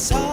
só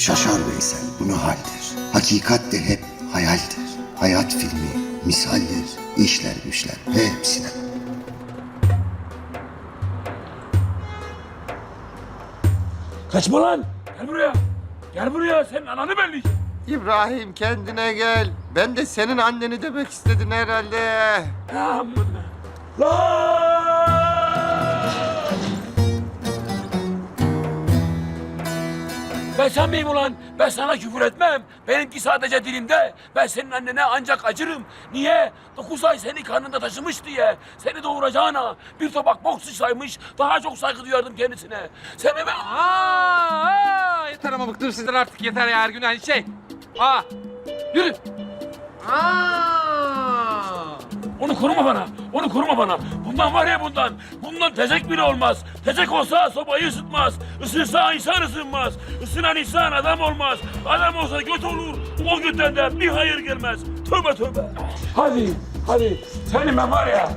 Şaşar Veysel bu ne haldir? Hakikat de hep hayaldir. Hayat filmi misaldir. İşler güçler hepsine. Kaçma lan. Gel buraya. Gel buraya. Senin ananı belli. İbrahim kendine gel. Ben de senin anneni demek istedin herhalde. Amına. Lan! Ben sen miyim ulan? Ben sana küfür etmem. Benimki sadece dilimde. Ben senin annene ancak acırım. Niye? Dokuz ay seni karnında taşımış diye. Seni doğuracağına bir tabak bok sıçraymış. Daha çok saygı duyardım kendisine. Sen hemen... Aa, aa, yeter ama bıktım sizden artık yeter ya her gün aynı şey. Aa, yürü. Aa. Onu koruma bana. Onu koruma bana. Bundan var ya bundan. Bundan tezek bile olmaz. Tezek olsa sobayı ısıtmaz. Isınsa insan ısınmaz. Isınan insan adam olmaz. Adam olsa göt olur. O götten de bir hayır gelmez. Tövbe tövbe. Hadi, hadi. Senin ben var ya.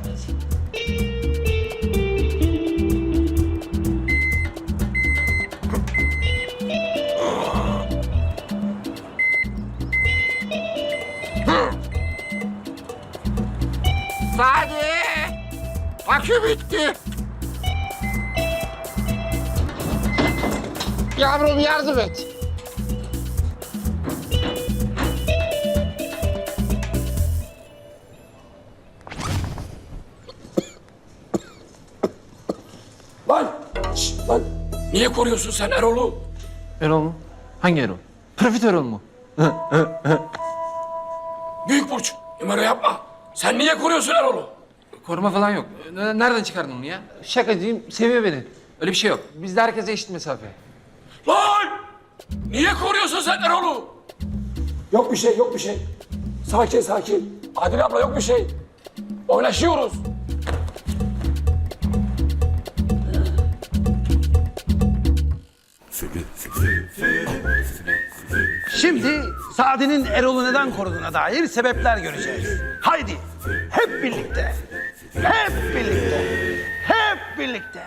Sadi! Akü bitti. Yavrum yardım et. Lan, şşt, lan. Niye koruyorsun sen Erol'u? Erol mu? Hangi Erol? Profit Erol mu? Büyük burç. Numara yapma. Sen niye koruyorsun Erol'u? Koruma falan yok. N- Nereden çıkardın onu ya? Şakacıyım, seviyor beni. Öyle bir şey yok. Bizde herkese eşit mesafe. Lan! Niye koruyorsun sen Erol'u? Yok bir şey, yok bir şey. Sakin, sakin. Adile abla yok bir şey. Oynaşıyoruz. Şimdi Sadi'nin Erol'u neden koruduğuna dair sebepler göreceğiz. Hep birlikte. Hep birlikte. Hep birlikte.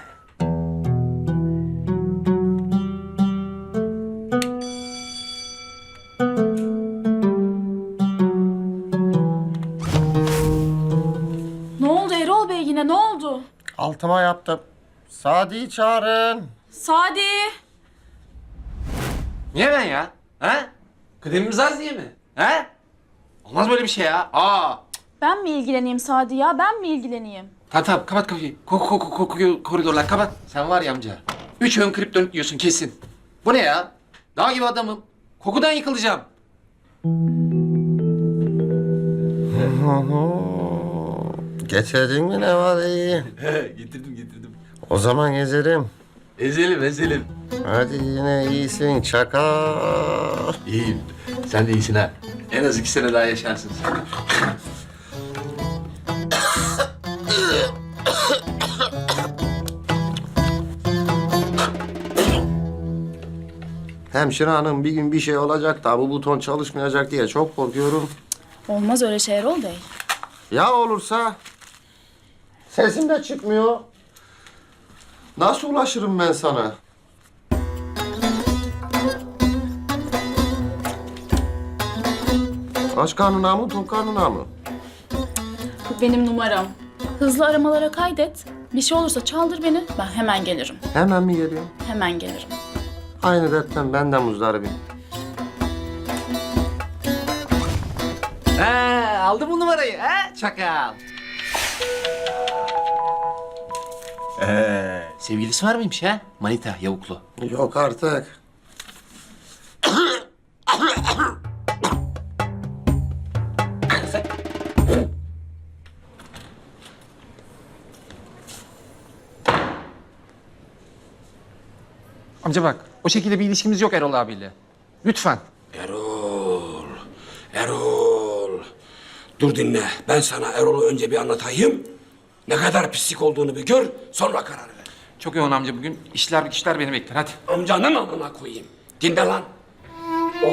Ne oldu Erol Bey yine ne oldu? Altıma yaptım. Sadi'yi çağırın. Sadi. Niye ben ya? Ha? Kıdemimiz az diye mi? Ha? Olmaz böyle bir şey ya. Aa. Ben mi ilgileneyim Sadi ya ben mi ilgileneyim? Tamam tamam kapat kapıyı. Koku koku koku koridorlar kapat. Sen var ya amca. Üç ön kriptonit diyorsun kesin. Bu ne ya? Dağ gibi adamım. Kokudan yıkılacağım. Getirdin mi ne var iyi? getirdim getirdim. O zaman gezelim. Ezelim ezelim. Hadi yine iyisin çakal. İyiyim. Sen de iyisin ha. En az iki sene daha yaşarsın sen. Hemşire hanım bir gün bir şey olacak da bu buton çalışmayacak diye çok korkuyorum. Olmaz öyle şey Erol Bey. Ya olursa? Sesim de çıkmıyor. Nasıl ulaşırım ben sana? Aç karnına mı, tok karnına mı? Bu benim numaram. Hızlı aramalara kaydet. Bir şey olursa çaldır beni. Ben hemen gelirim. Hemen mi geliyor? Hemen gelirim. Aynı dertten ben de muzdaribim. Ha, aldı bu numarayı ha çakal. Ee, sevgilisi var mıymış ha? Manita yavuklu. Yok artık. Amca bak o şekilde bir ilişkimiz yok Erol abiyle. Lütfen. Erol, Erol. Dur dinle. Ben sana Erol'u önce bir anlatayım. Ne kadar pislik olduğunu bir gör, sonra karar ver. Çok yoğun amca bugün. İşler güçler beni bekler hadi. Amcanın amına koyayım. Dinle lan.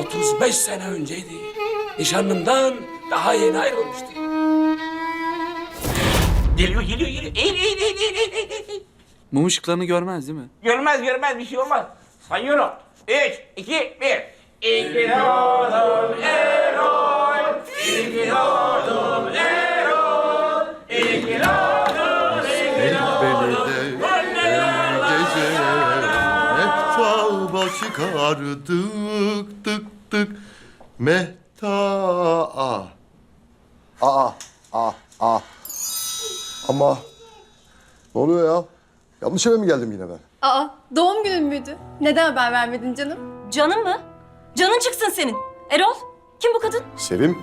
35 sene önceydi. Nişanlımdan daha yeni ayrılmıştı. Geliyor, geliyor, geliyor. Eğil, eğil, eğil, eğil, eğil, eğil. Mum ışıklarını görmez değil mi? Görmez, görmez. Bir şey olmaz. Sayıyorum. Üç, iki, bir. İki doğdun Erol. İki doğdun Erol. İki doğdun Beni de gece çıkardık tık tık Mehta Aa Aa Aa Aa Ama Ne oluyor ya? Yanlış eve mi geldim yine ben? Aa, doğum günün müydü? Neden haber vermedin canım? Canın mı? Canın çıksın senin. Erol, kim bu kadın? Sevim,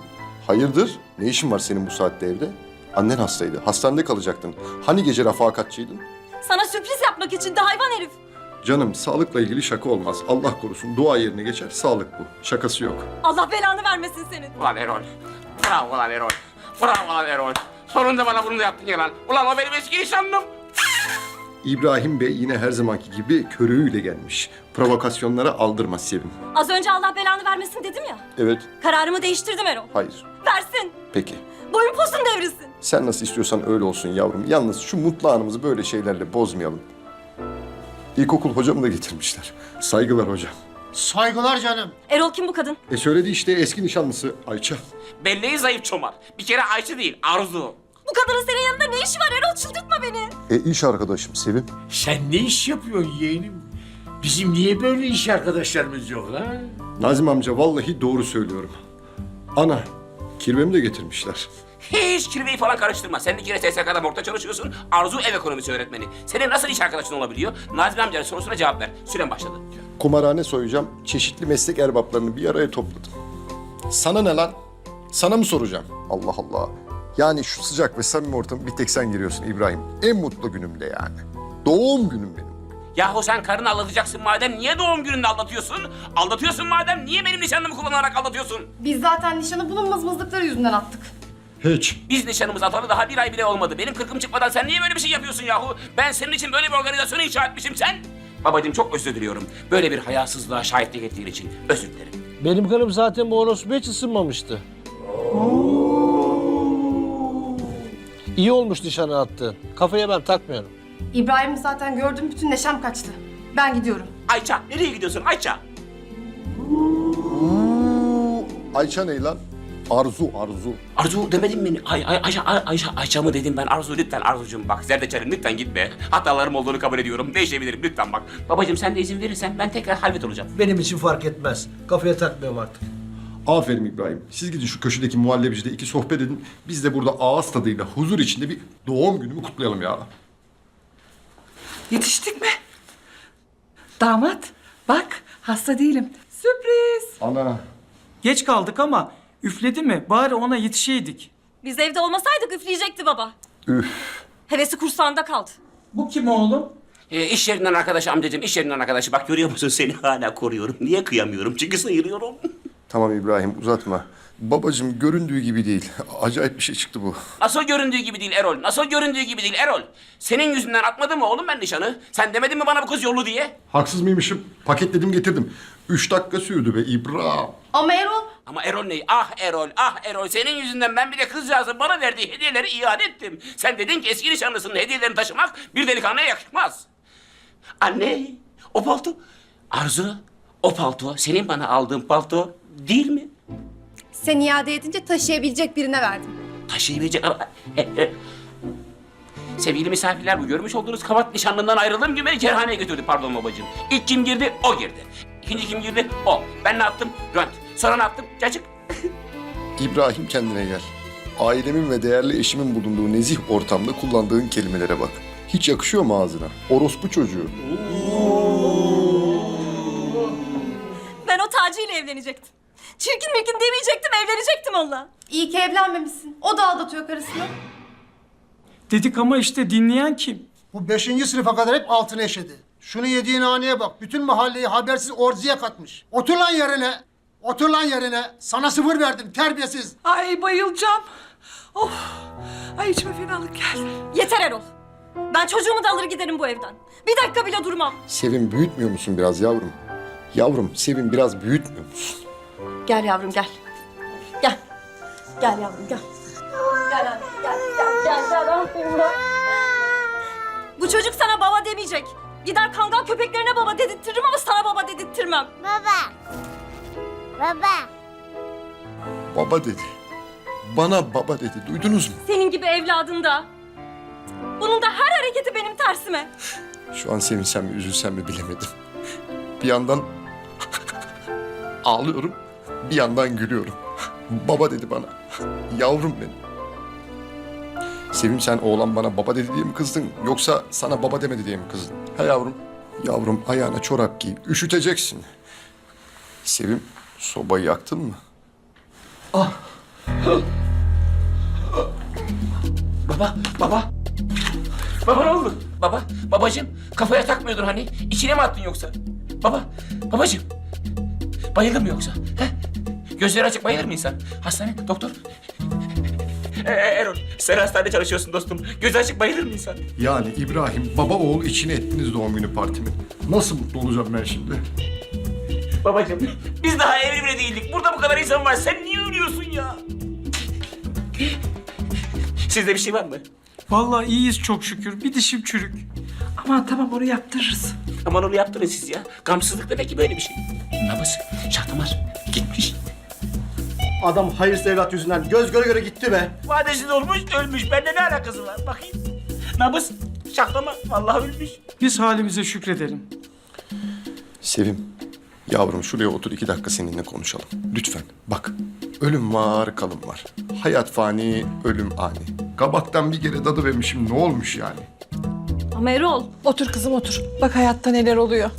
hayırdır? Ne işin var senin bu saatte evde? Annen hastaydı. Hastanede kalacaktın. Hani gece refakatçiydin? Sana sürpriz yapmak için de hayvan herif. Canım, sağlıkla ilgili şaka olmaz. Allah korusun. Dua yerine geçer. Sağlık bu. Şakası yok. Allah belanı vermesin senin. Ulan Erol. Bravo lan Erol. Bravo lan Erol. Sonunda bana bunu da yaptın ya lan. Ulan o benim eski nişanlım. İbrahim Bey yine her zamanki gibi körüğüyle gelmiş. Provokasyonlara aldırmaz Sevim. Az önce Allah belanı vermesin dedim ya. Evet, Kararımı değiştirdim Erol. hayır. Versin. Peki. Boyun posun devrilsin. Sen nasıl istiyorsan öyle olsun yavrum. Yalnız şu mutlu anımızı böyle şeylerle bozmayalım. İlkokul hocamı da getirmişler. Saygılar hocam. Saygılar canım. Erol kim bu kadın? E söyledi işte eski nişanlısı Ayça. Belleği zayıf çomar. Bir kere Ayşe değil Arzu. Bu kadının senin yanında ne işi var Erol? Çıldırtma beni. E iş arkadaşım Sevim. Sen ne iş yapıyorsun yeğenim? Bizim niye böyle iş arkadaşlarımız yok lan? Nazım amca vallahi doğru söylüyorum. Ana, kirvemi de getirmişler. Hiç kirveyi falan karıştırma. Sen bir kere SSK'da morgda çalışıyorsun. Arzu ev ekonomisi öğretmeni. Senin nasıl iş arkadaşın olabiliyor? Nazmi amcanın sorusuna cevap ver. Süren başladı. Kumarhane soyacağım. Çeşitli meslek erbaplarını bir araya topladım. Sana ne lan? Sana mı soracağım? Allah Allah. Yani şu sıcak ve samimi ortamı bir tek sen giriyorsun İbrahim. En mutlu günümde yani. Doğum günüm benim. Yahu sen karını aldatacaksın madem niye doğum gününde aldatıyorsun? Aldatıyorsun madem niye benim nişanlımı kullanarak aldatıyorsun? Biz zaten nişanı bunun mızmızlıkları yüzünden attık. Hiç. Biz nişanımız atalı daha bir ay bile olmadı. Benim kırkım çıkmadan sen niye böyle bir şey yapıyorsun yahu? Ben senin için böyle bir organizasyonu inşa etmişim sen. Babacığım çok özür diliyorum. Böyle bir hayasızlığa şahitlik ettiğin için özür dilerim. Benim karım zaten bu orospu hiç ısınmamıştı. İyi olmuş nişanı attı. Kafaya ben takmıyorum. İbrahim'i zaten gördüm, bütün neşem kaçtı. Ben gidiyorum. Ayça nereye gidiyorsun Ayça? Ayça ne lan? Arzu, Arzu. Arzu demedim mi? Ay, ay, Ayşe, ay, Ayşe, Ayça mı dedim ben? Arzu lütfen Arzucuğum bak. Zerdeçal'im lütfen gitme. Hatalarım olduğunu kabul ediyorum. Değişebilirim lütfen bak. Babacığım sen de izin verirsen ben tekrar halvet olacağım. Benim için fark etmez. Kafaya takmıyorum artık. Aferin İbrahim. Siz gidin şu köşedeki muhallebicide iki sohbet edin. Biz de burada ağız tadıyla huzur içinde bir doğum günümü kutlayalım ya. Yetiştik mi? Damat, bak hasta değilim. Sürpriz. Ana. Geç kaldık ama üfledi mi? Bari ona yetişeydik. Biz evde olmasaydık üfleyecekti baba. Üf. Hevesi kursağında kaldı. Bu kim oğlum? Ee, iş yerinden arkadaşı amcacığım, iş yerinden arkadaşı. Bak görüyor musun seni hala koruyorum. Niye kıyamıyorum? Çünkü sıyırıyorum. Tamam İbrahim uzatma. Babacım göründüğü gibi değil. Acayip bir şey çıktı bu. Nasıl göründüğü gibi değil Erol. Nasıl göründüğü gibi değil Erol. Senin yüzünden atmadım mı oğlum ben nişanı? Sen demedin mi bana bu kız yollu diye? Haksız mıymışım? Paketledim getirdim. Üç dakika sürdü be İbrahim. Ama Erol, Ama Erol ne? Ah Erol, ah Erol. Senin yüzünden ben bir de kızcağızın bana verdiği hediyeleri iade ettim. Sen dedin ki eski nişanlısının hediyelerini taşımak bir delikanlıya yakışmaz. Anne, o palto. Arzu, o palto senin bana aldığın palto değil mi? Sen iade edince taşıyabilecek birine verdim. Taşıyabilecek ama... E, e. Sevgili misafirler bu görmüş olduğunuz kavat nişanlından ayrıldığım gibi beni kerhaneye götürdü pardon babacığım. İlk kim girdi? O girdi. İkinci kim girdi? O. Ben ne yaptım? Rönt. Sonra ne yaptım? Cacık. İbrahim kendine gel. Ailemin ve değerli eşimin bulunduğu nezih ortamda kullandığın kelimelere bak. Hiç yakışıyor mu ağzına? Orospu çocuğu. Ben o Taci ile evlenecektim. Çirkin mirkin demeyecektim, evlenecektim onunla. İyi ki evlenmemişsin. O da aldatıyor karısını. Dedik ama işte dinleyen kim? Bu beşinci sınıfa kadar hep altına eşedi. Şunu yediğin haneye bak. Bütün mahalleyi habersiz orziye katmış. Otur lan yerine. Otur lan yerine. Sana sıfır verdim terbiyesiz. Ay bayılacağım. Of. Ay içime fenalık geldi. Yeter Erol. Ben çocuğumu da alır giderim bu evden. Bir dakika bile durmam. Sevim büyütmüyor musun biraz yavrum? Yavrum Sevim biraz büyütmüyor musun? Gel yavrum gel. Gel. Gel yavrum gel. Gel anne gel gel gel gel aferin bak. Bu çocuk sana baba demeyecek. Gider kangal köpeklerine baba dedirtirim ama sana baba dedirttirmem. Baba dedi. Bana baba dedi. Duydunuz mu? Senin gibi evladın da. Bunun da her hareketi benim tersime. Şu an sevinsem mi üzülsem mi bilemedim. Bir yandan ağlıyorum, bir yandan gülüyorum. Baba dedi bana. Yavrum benim. Sevim sen oğlan bana baba dedi diye mi kızdın yoksa sana baba demedi diye mi kızdın? He yavrum. Yavrum ayağına çorap giy. Üşüteceksin. Sevim sobayı yaktın mı? Baba, baba. Baba ne oldu? Baba, babacığım kafaya takmıyordun hani. İçine mi attın yoksa? Baba, babacığım. Bayıldın mı yoksa? He? Gözleri açık bayılır mı insan? Hastane, doktor. Ee, Erol, sen hastanede çalışıyorsun dostum. Gözü açık bayılır mı insan? Yani İbrahim baba oğul içine ettiniz doğum günü partimin. Nasıl mutlu olacağım ben şimdi? Babacığım, biz daha evli bile değildik. Burada bu kadar insan var. Sen niye ölüyorsun ya? Sizde bir şey var mı? Vallahi iyiyiz çok şükür. Bir dişim çürük. Aman tamam onu yaptırırız. Aman onu yaptınız siz ya. Gamsızlık demek ki böyle bir şey. Nabız, şahtamar gitmiş. Adam hayırsız evlat yüzünden göz göre göre gitti be. Vadesiz olmuş, ölmüş. Bende ne alakası var? Bakayım. Nabız, şaklama. Vallahi ölmüş. Biz halimize şükredelim. Sevim, yavrum şuraya otur iki dakika seninle konuşalım. Lütfen. Bak, ölüm var, kalım var. Hayat fani, ölüm ani. Kabaktan bir kere dadı vermişim ne olmuş yani? Ama Erol. Otur kızım otur. Bak hayatta neler oluyor.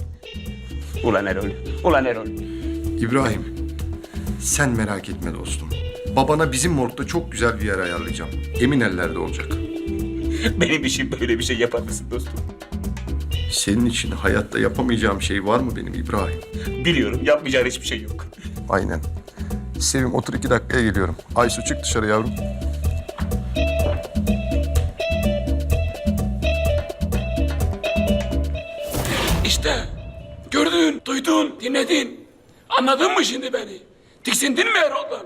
Ulan Erol, ulan Erol. İbrahim, sen merak etme dostum. Babana bizim morgda çok güzel bir yer ayarlayacağım. Emin ellerde olacak. Benim için böyle bir şey yapar mısın dostum? Senin için hayatta yapamayacağım şey var mı benim İbrahim? Biliyorum, yapmayacağın hiçbir şey yok. Aynen. Sevim otur iki dakikaya geliyorum. Aysu çık dışarı yavrum. İşte gördün, duydun, dinledin. Anladın mı şimdi beni? Tiksindin mi Erol'dan?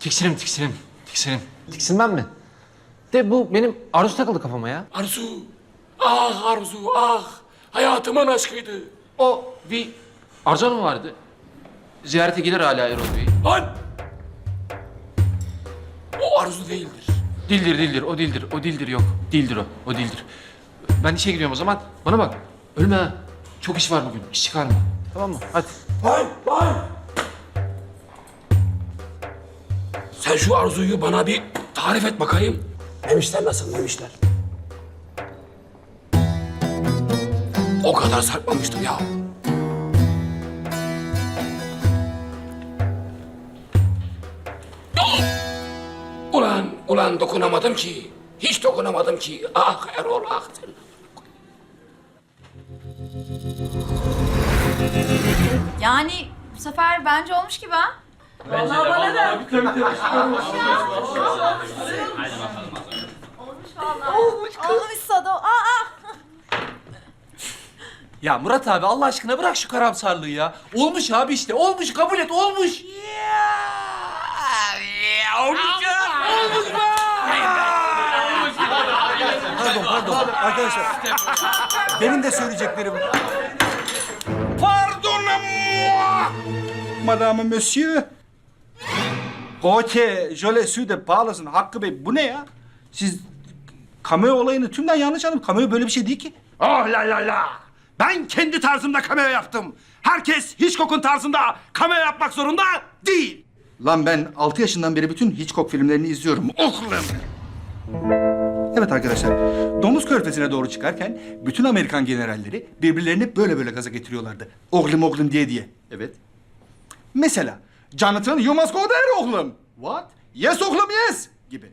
Tiksinim tiksinim. Tiksinim. Tiksinmem mi? De bu benim arzu takıldı kafama ya. Arzu, ah Arzu, ah. Hayatımın aşkıydı. O bir Arzu mı vardı? Ziyarete gelir hala Erol Bey. Lan! O Arzu değildir. Dildir dildir o dildir o dildir yok. Dildir o o dildir. Ben işe gidiyorum o zaman. Bana bak ölme ha. Çok iş var bugün iş çıkarma. Tamam mı? Hadi. Vay, vay! Sen şu Arzu'yu bana bir tarif et bakayım. Memişler nasıl memişler? O kadar sarkmamıştım ya. Ulan, ulan dokunamadım ki. Hiç dokunamadım ki. Ah Erol ah. Sen. Yani bu sefer bence olmuş gibi ha. Olmuş. Olmuşsa da aa. Ya Murat abi Allah aşkına bırak şu karamsarlığı ya. Olmuş abi işte. Olmuş kabul et olmuş. Pardon pardon. Arkadaşlar. Benim de söyleyeceklerim. Pardon Madame Monsieur. Roke, Jole Süde, Bağlasın, Hakkı Bey bu ne ya? Siz cameo olayını tümden yanlış anladınız. Cameo böyle bir şey değil ki. Oh la la la. Ben kendi tarzımda cameo yaptım. Herkes Hitchcock'un tarzında cameo yapmak zorunda değil. Lan ben 6 yaşından beri bütün Hitchcock filmlerini izliyorum. Oğlum. Evet arkadaşlar, Domuz Körfezi'ne doğru çıkarken bütün Amerikan generalleri birbirlerini böyle böyle gaza getiriyorlardı. Oğlum oğlum diye diye. Evet. Mesela Jonathan you must go there oğlum. What? Yes oğlum yes gibi.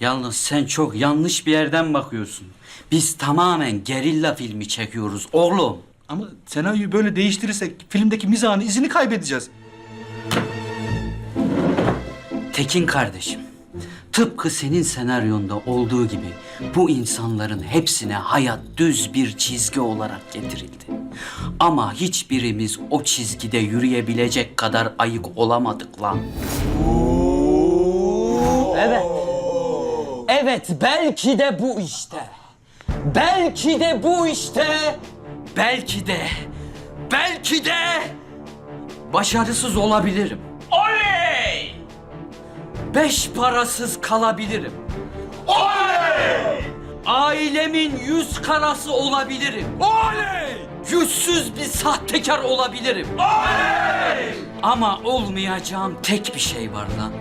Yalnız sen çok yanlış bir yerden bakıyorsun. Biz tamamen gerilla filmi çekiyoruz oğlum. Ama senaryoyu böyle değiştirirsek filmdeki mizahın izini kaybedeceğiz. Tekin kardeşim, tıpkı senin senaryonda olduğu gibi bu insanların hepsine hayat düz bir çizgi olarak getirildi. Ama hiçbirimiz o çizgide yürüyebilecek kadar ayık olamadık lan. Evet. Evet, belki de bu işte. Belki de bu işte. Belki de, belki de başarısız olabilirim. Beş parasız kalabilirim. Oley! Ailemin yüz karası olabilirim. Oley! Yüzsüz bir sahtekar olabilirim. Oley! Ama olmayacağım tek bir şey var lan.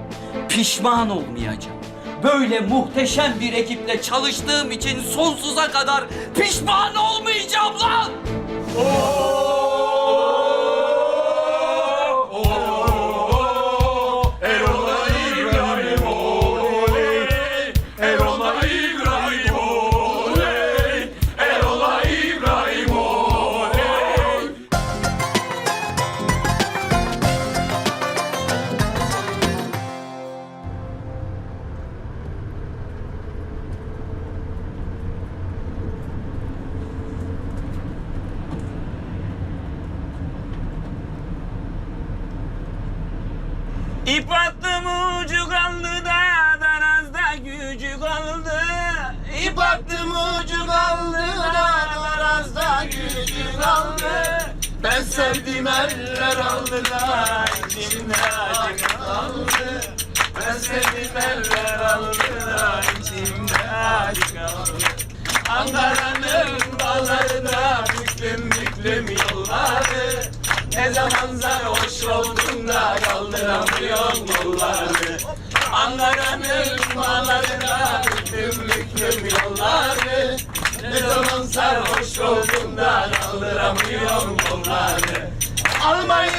Pişman olmayacağım. Böyle muhteşem bir ekiple çalıştığım için sonsuza kadar pişman olmayacağım lan. İp attım ucu kaldı da darazda gücü kaldı. İp attım ucu kaldı da darazda gücü kaldı. Ben sevdim eller aldı da içimde acı kaldı. Ben sevdim eller aldı da içimde acı kaldı. Ankara'nın bağları da büklüm büklüm yolları. Ne zaman sarhoş oldum da kaldıramıyorum yolları. Ankara'nın bağlarına büklüm yolları. Ne zaman sarhoş oldum da kaldıramıyorum yolları. Almayı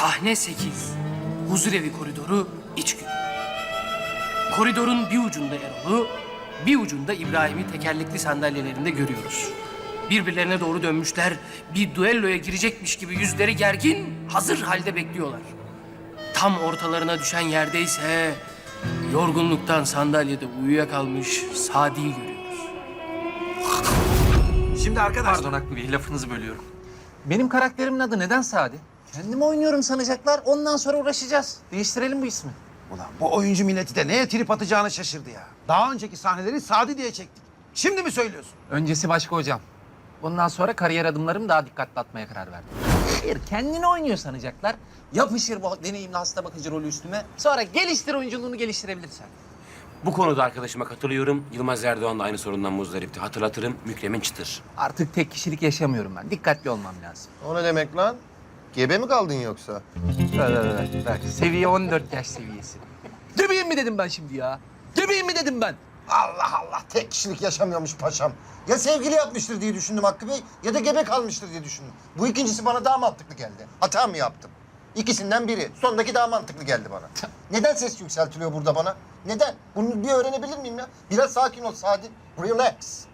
Sahne 8. Huzurevi koridoru iç gün. Koridorun bir ucunda Erol'u, bir ucunda İbrahim'i tekerlekli sandalyelerinde görüyoruz. Birbirlerine doğru dönmüşler, bir duelloya girecekmiş gibi yüzleri gergin, hazır halde bekliyorlar. Tam ortalarına düşen yerde ise yorgunluktan sandalyede uyuyakalmış Sadi'yi görüyoruz. Şimdi arkadaşlar... Pardon Hakkı Bey lafınızı bölüyorum. Benim karakterimin adı neden Sadi? Kendimi oynuyorum sanacaklar. Ondan sonra uğraşacağız. Değiştirelim bu ismi. Ulan bu oyuncu milleti de neye trip atacağını şaşırdı ya. Daha önceki sahneleri Sadi diye çektik. Şimdi mi söylüyorsun? Öncesi başka hocam. Bundan sonra kariyer adımlarımı daha dikkatli atmaya karar verdim. Hayır, kendini oynuyor sanacaklar. Yapışır bu deneyimli hasta bakıcı rolü üstüme. Sonra geliştir oyunculuğunu geliştirebilirsen. Bu konuda arkadaşıma katılıyorum. Yılmaz Erdoğan da aynı sorundan muzdaripti. Hatırlatırım Mükremin Çıtır. Artık tek kişilik yaşamıyorum ben. Dikkatli olmam lazım. O ne demek lan? Gebe mi kaldın yoksa? Ver, ver, ver, ver. Seviye 14 yaş seviyesi. Gebeyim mi dedim ben şimdi ya? Gebeyim mi dedim ben? Allah Allah tek kişilik yaşamıyormuş paşam. Ya sevgili yapmıştır diye düşündüm Hakkı Bey ya da gebe kalmıştır diye düşündüm. Bu ikincisi bana daha mantıklı geldi. Hata mı yaptım? İkisinden biri. Sondaki daha mantıklı geldi bana. Neden ses yükseltiliyor burada bana? Neden? Bunu bir öğrenebilir miyim ya? Biraz sakin ol Sadi. Relax.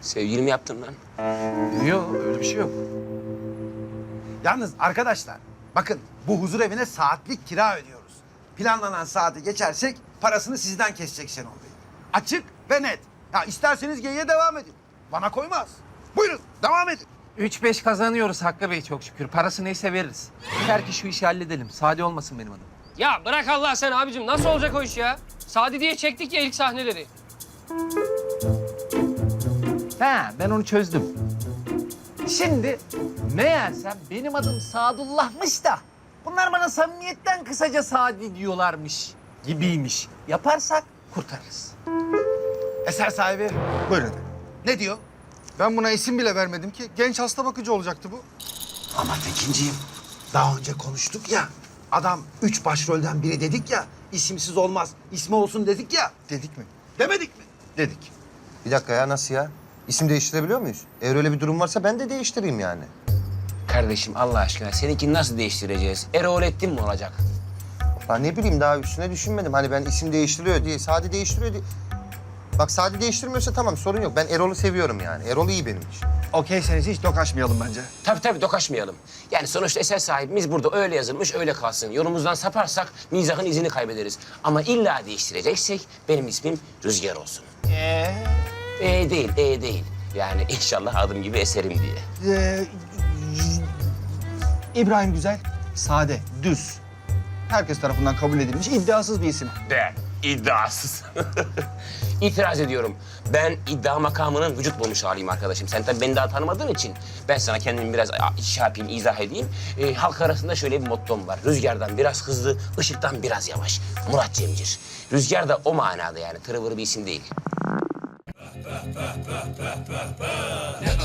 Sevgilimi yaptım lan. Yok öyle bir şey yok. Yalnız arkadaşlar bakın bu huzur evine saatlik kira ödüyoruz. Planlanan saati geçersek parasını sizden kesecek Şenol Bey. Açık ve net. Ya isterseniz geyiğe devam edin. Bana koymaz. Buyurun devam edin. 3-5 kazanıyoruz Hakkı Bey çok şükür. Parası neyse veririz. Yeter ki şu işi halledelim. Sade olmasın benim adım. Ya bırak Allah sen abicim. Nasıl olacak o iş ya? Sadi diye çektik ya ilk sahneleri. He ben onu çözdüm. Şimdi meğersem benim adım Sadullah'mış da bunlar bana samimiyetten kısaca Sadi diyorlarmış gibiymiş. Yaparsak kurtarırız. Eser sahibi buyurun. Ne diyor? Ben buna isim bile vermedim ki. Genç hasta bakıcı olacaktı bu. Ama Tekinciğim daha önce konuştuk ya. Adam üç başrolden biri dedik ya. isimsiz olmaz. ismi olsun dedik ya. Dedik mi? Demedik mi? Dedik. Bir dakika ya nasıl ya? İsim değiştirebiliyor muyuz? Eğer öyle bir durum varsa ben de değiştireyim yani. Kardeşim Allah aşkına seninkini nasıl değiştireceğiz? Erolettin mi olacak? Ya ne bileyim daha üstüne düşünmedim. Hani ben isim değiştiriyor diye, Sadi değiştiriyor diye. Bak Sadi değiştirmiyorsa tamam sorun yok. Ben Erol'u seviyorum yani. Erol iyi benim için. Okeyseniz hiç dokaşmayalım bence. Tabii tabii dokaşmayalım. Yani sonuçta eser sahibimiz burada öyle yazılmış öyle kalsın. Yolumuzdan saparsak mizahın izini kaybederiz. Ama illa değiştireceksek benim ismim Rüzgar olsun. Ee? E değil, e değil. Yani inşallah adım gibi eserim diye. Ee, İbrahim Güzel, sade, düz. Herkes tarafından kabul edilmiş iddiasız bir isim. De, iddiasız. İtiraz ediyorum. Ben iddia makamının vücut bulmuş haliyim arkadaşım. Sen tabii beni daha tanımadığın için ben sana kendimi biraz şey yapayım, izah edeyim. Ee, halk arasında şöyle bir mottom var. Rüzgardan biraz hızlı, ışıktan biraz yavaş. Murat Cemcir. Rüzgar da o manada yani. Tırıvırı bir isim değil. Never